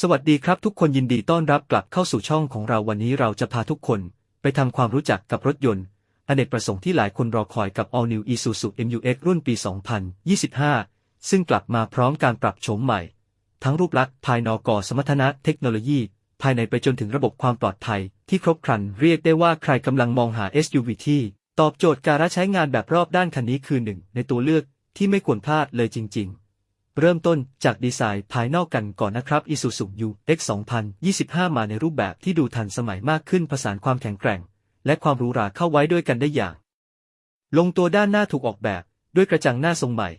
สวัสดีครับทุกคนยินดีต้อนรับกลับเข้าสู่ช่องของเราวันนี้เราจะพาทุกคน ไปทำความรู้จักกับรถยนต์อเนกประสงค์ที่หลายคนรอคอยกับ All New Isuzu MU-X รุ่นปี 2025 ซึ่งกลับมาพร้อมการปรับโฉมใหม่ ทั้งรูปลักษณ์ภายนอกสมรรถนะเทคโนโลยี ภายในไปจนถึงระบบความปลอดภัย ที่ครบครันเรียกได้ว่าใครกำลังมองหา SUV ที่ตอบโจทย์การใช้งานแบบรอบด้านคันนี้คือหนึ่งในตัวเลือกที่ไม่ควรพลาดเลยจริง ๆ เริ่มต้นจากดีไซน์ภายนอกกันก่อนนะครับ Isuzu U-X 2025 มาในรูปแบบที่ดูทันสมัยมากขึ้นผสานความแข็งแกร่ง และความหรูหราเข้าไว้ด้วยกันได้อย่าง ลงตัวด้านหน้าถูกออกแบบด้วยกระจังหน้าทรงใหม่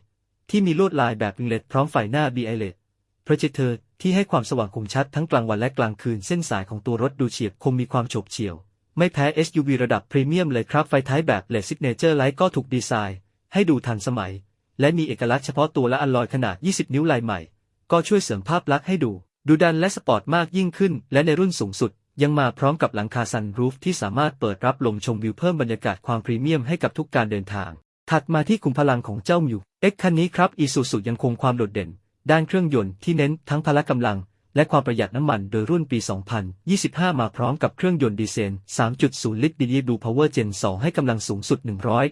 ที่มีลวดลายแบบวิงเลตพร้อมไฟหน้า b i l e t โปรเจคเตอร์ที่ให้ความสว่างคมชัดทั้งกลางวันและกลางคืนเส้นสายของตัวรถดูเฉียบคมมีความโฉบเฉี่ยว ไม่แพ้ SUV ระดับพรีเมียมเลยครับไฟท้ายแบบเลดซิกเนเจอร์ไลท์ก็ถูกดีไซน์ ให้ดูทันสมัย และมีเอกลักษณ์เฉพาะตัวและอัลลอยขนาด 20 นิ้วลายใหม่ ก็ช่วยเสริมภาพลักษณ์ให้ดู ดูดันและสปอร์ตมากยิ่งขึ้น และในรุ่นสูงสุด ยังมาพร้อมกับหลังคาซันรูฟที่สามารถเปิดรับลมชมวิวเพิ่มบรรยากาศความพรีเมียมให้กับทุกการเดินทาง ถัดมาที่ขุมพลังของเจ้ามิวเอ็กคันนี้ครับอีซูซูยังคงความโดดเด่น ด้านเครื่องยนต์ที่เน้นทั้งพละกำลังและความประหยัดน้ำมันโดยรุ่นปี 2025 มาพร้อมกับเครื่องยนต์ดีเซล 3.0 ลิตรดีดูพาวเวอร์เจน2ให้กำลังสูงสุด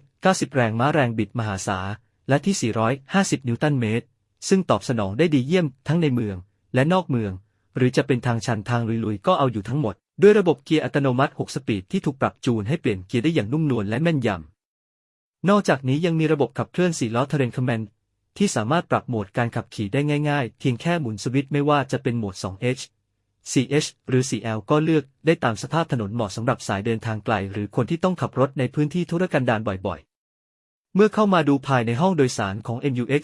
190 แรงม้าแรงบิดมหาศาล และที่ 450 นิวตันเมตร ซึ่งตอบสนองได้ดีเยี่ยมทั้งในเมืองและนอกเมือง หรือจะเป็นทางชันทางลุยๆ ก็เอาอยู่ทั้งหมด ด้วยระบบเกียร์อัตโนมัติ 6 สปีดที่ถูกปรับจูนให้เปลี่ยนเกียร์ได้อย่างนุ่มนวลและแม่นยำ นอกจากนี้ยังมีระบบขับเคลื่อน4ล้อเทเรนคอมแมนที่สามารถปรับโหมดการขับขี่ได้ง่ายๆ เพียงแค่หมุนสวิตช์ไม่ว่าจะเป็นโหมด 2H 4H หรือ 4L ก็เลือกได้ตามสภาพถนนเหมาะสำหรับสายเดินทางไกล หรือคนที่ต้องขับรถในพื้นที่ธุรกันดารบ่อยๆ เมื่อเข้ามาดูภายในห้องโดยสารของ MUX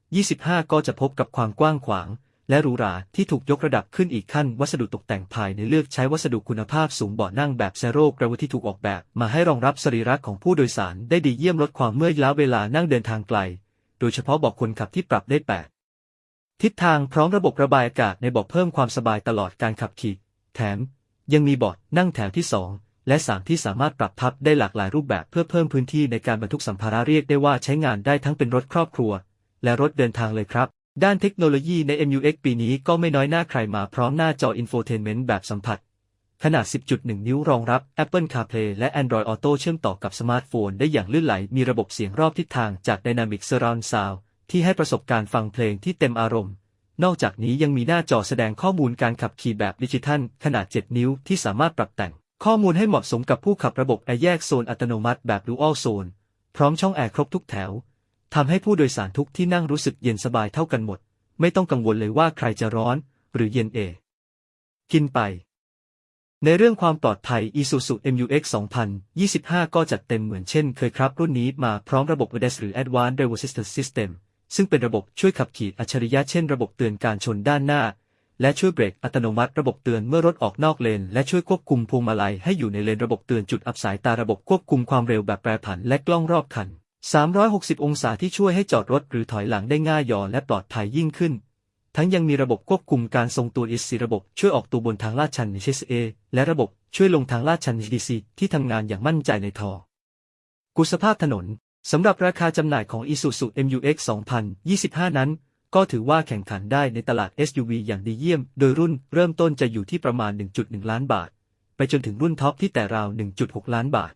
2025 ก็จะพบกับความกว้างขวาง และหรูหราที่ถูกยกระดับขึ้นอีกขั้น วัสดุตกแต่งภายในเลือกใช้วัสดุคุณภาพสูงเบาะนั่งแบบเซโร่กราวิที่ถูกออกแบบ มาให้รองรับสรีระของผู้โดยสารได้ดีเยี่ยมลดความเมื่อยล้าเวลานั่งเดินทางไกล โดยเฉพาะเบาะคนขับที่ปรับได้ 8 ทิศทางพร้อมระบบระบายอากาศในเบาะเพิ่มความสบายตลอดการขับขี่ แถม ยังมีเบาะนั่งแถวที่ 2 และ3ที่สามารถปรับพับได้หลากหลายรูปแบบเพื่อเพิ่มพื้นที่ในการบรรทุกสัมภาระเรียกได้ว่าใช้งานได้ทั้งเป็นรถครอบครัว และรถเดินทางเลยครับ ด้านเทคโนโลยีใน MUX ปีนี้ก็ไม่น้อยหน้าใครมาพร้อมหน้าจออินโฟเทนเมนต์แบบสัมผัส ขนาด 10.1 นิ้วรองรับ Apple CarPlay และ Android Auto เชื่อมต่อกับสมาร์ทโฟนได้อย่างลื่นไหล มีระบบเสียงรอบทิศทางจาก Dynamic Surround Sound ที่ให้ประสบการณ์ฟังเพลงที่เต็มอารมณ์นอกจากนี้ยังมีหน้าจอแสดงข้อมูลการขับขี่แบบดิจิทัลขนาด 7 นิ้วที่สามารถปรับแต่ง ข้อมูลให้เหมาะสมกับผู้ขับระบบแอร์แยกโซนอัตโนมัติแบบ Dual Zone พร้อมช่องแอร์ครบทุกแถวทำให้ผู้โดยสารทุกที่นั่งรู้สึกเย็นสบายเท่ากันหมด ไม่ต้องกังวลเลยว่าใครจะร้อน หรือเย็นเอ กินไป ในเรื่องความปลอดภัย Isuzu MU-X 2025 ก็จัดเต็มเหมือนเช่นเคยครับ รุ่นนี้มาพร้อมระบบ ADAS หรือ Advanced Driver Assistance System ซึ่งเป็นระบบช่วยขับขี่อัจฉริยะเช่นระบบเตือนการชนด้านหน้า และช่วยเบรกอัตโนมัติระบบเตือนเมื่อรถออกนอกเลน และช่วยควบคุมพวงมาลัยให้อยู่ในเลนระบบเตือนจุดอับสายตาระบบควบคุมความเร็วแบบแปรผันและกล้องรอบคัน 360 องศาที่ช่วยให้จอดรถหรือถอยหลังได้ง่ายย่อและปลอดภัยยิ่งขึ้น ทั้งยังมีระบบควบคุมการทรงตัว EC ระบบช่วยออกตัวบนทางลาดชัน HSA และระบบช่วยลงทางลาดชัน HDC ที่ทำงานอย่างมั่นใจในทอกุศภาพถนนสำหรับราคาจำหน่ายของ Isuzu MU-X 2025 นั้น ก็ถือว่าแข่งขันได้ในตลาด SUV อย่างดีเยี่ยม โดยรุ่นเริ่มต้นจะอยู่ที่ประมาณ 1.1 ล้านบาท ไปจนถึงรุ่นท็อปที่แต่ราว 1.6 ล้านบาท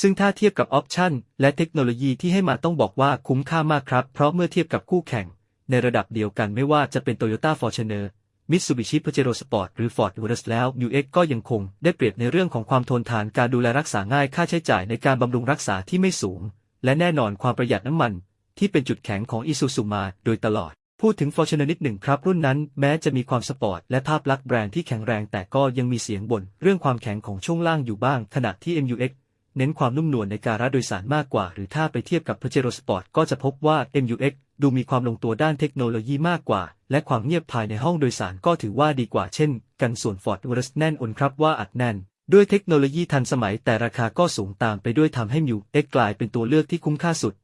ซึ่งถ้าเทียบกับออปชันและเทคโนโลยีที่ให้มาต้องบอกว่าคุ้มค่ามากครับ เพราะเมื่อเทียบกับคู่แข่ง ในระดับเดียวกันไม่ว่าจะเป็น Toyota Fortuner Mitsubishi Pajero Sport หรือ Ford Urus แล้ว UX ก็ยังคงได้เปรียบในเรื่องของความทนทานการดูแลรักษาง่ายค่าใช้จ่ายในการบำรุงรักษาที่ไม่สูง และแน่นอนความประหยัดน้ำมัน ที่เป็นจุดแข็งของ Isuzu มาโดยตลอด พูดถึง Fortuner นิดหนึ่งครับ รุ่นนั้นแม้จะมีความสปอร์ตและภาพลักษณ์แบรนด์ที่แข็งแรงแต่ก็ยังมีเสียงบ่นเรื่องความแข็งของช่วงล่างอยู่บ้าง ขณะที่ MUX เน้นความนุ่มนวลในการรับโดยสารมากกว่า หรือถ้าไปเทียบกับ Pajero Sport ก็จะพบว่า MUX ดูมีความลงตัวด้านเทคโนโลยีมากกว่า และความเงียบภายในห้องโดยสารก็ถือว่าดีกว่าเช่น กันส่วน Ford Urus แน่นอนครับว่าอัดแน่น ด้วยเทคโนโลยีทันสมัยแต่ราคาก็สูงตามไปด้วยทำให้ MUX กลายเป็นตัวเลือกที่คุ้มค่าสุด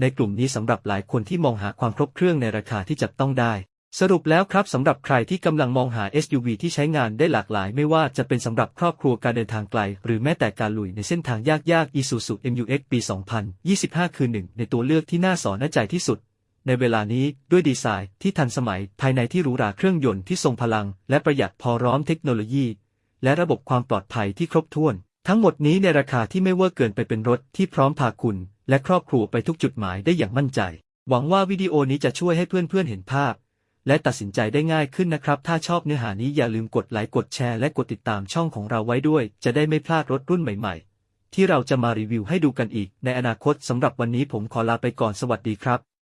ในกลุ่มนี้สำหรับหลายคนที่มองหาความครบเครื่องในราคาที่จับต้องได้ สรุปแล้วครับสำหรับใครที่กำลังมองหา SUV ที่ใช้งานได้หลากหลาย ไม่ว่าจะเป็นสำหรับครอบครัวการเดินทางไกล หรือแม้แต่การลุยในเส้นทางยากๆ Isuzu MU-X ปี 2025 คือหนึ่งในตัวเลือกที่น่าสอนใจที่สุดในเวลานี้ด้วยดีไซน์ที่ทันสมัยภายในที่หรูหราเครื่องยนต์ที่ทรงพลัง และประหยัดพอร้อมเทคโนโลยี และระบบความปลอดภัยที่ครบถ้วน ทั้งหมดนี้ในราคาที่ไม่เวอร์เกินไปเป็นรถที่พร้อมพาคุณ และครอบครัวไปทุกจุดหมายได้อย่างมั่นใจ หวังว่าวิดีโอนี้จะช่วยให้เพื่อนๆเห็นภาพ และตัดสินใจได้ง่ายขึ้นนะครับ ถ้าชอบเนื้อหานี้อย่าลืมกดไลค์กดแชร์และกดติดตามช่องของเราไว้ด้วย จะได้ไม่พลาดรถรุ่นใหม่ๆ ที่เราจะมารีวิวให้ดูกันอีกในอนาคตสำหรับวันนี้ผมขอลาไปก่อนสวัสดีครับ